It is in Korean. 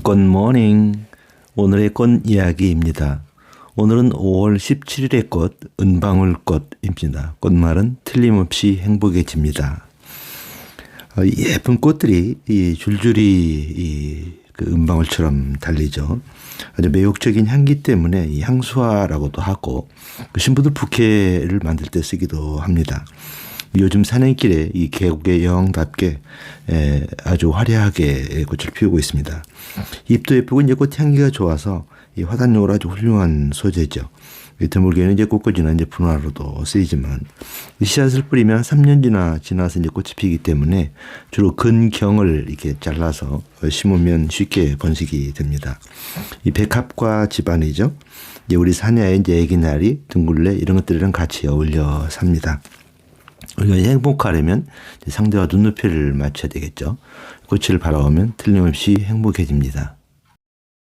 굿모닝. 오늘의 꽃 이야기입니다. 오늘은 5월 17일의 꽃, 은방울꽃입니다. 꽃말은 틀림없이 행복해집니다. 어, 예쁜 꽃들이 이 줄줄이 이그 은방울처럼 달리죠. 아주 매혹적인 향기 때문에 이 향수화라고도 하고 그 신부들 부케를 만들 때 쓰기도 합니다. 요즘 산행길에 이 계곡의 여왕답게 에, 아주 화려하게 꽃을 피우고 있습니다. 잎도 예쁘고 이제 꽃 향기가 좋아서 이 화단용으로 아주 훌륭한 소재죠. 이 드물게는 이제 꽃꽂이나 이제 분화로도 쓰이지만 이 씨앗을 뿌리면 3년 지나 지나서 이제 꽃이 피기 때문에 주로 근경을 이렇게 잘라서 심으면 쉽게 번식이 됩니다. 이 백합과 집안이죠. 이제 우리 사냐에 이제 애기나리, 둥글레 이런 것들이랑 같이 어울려 삽니다. 우리가 행복하려면 상대와 눈높이를 맞춰야 되겠죠. 꽃을 바라보면 틀림없이 행복해집니다.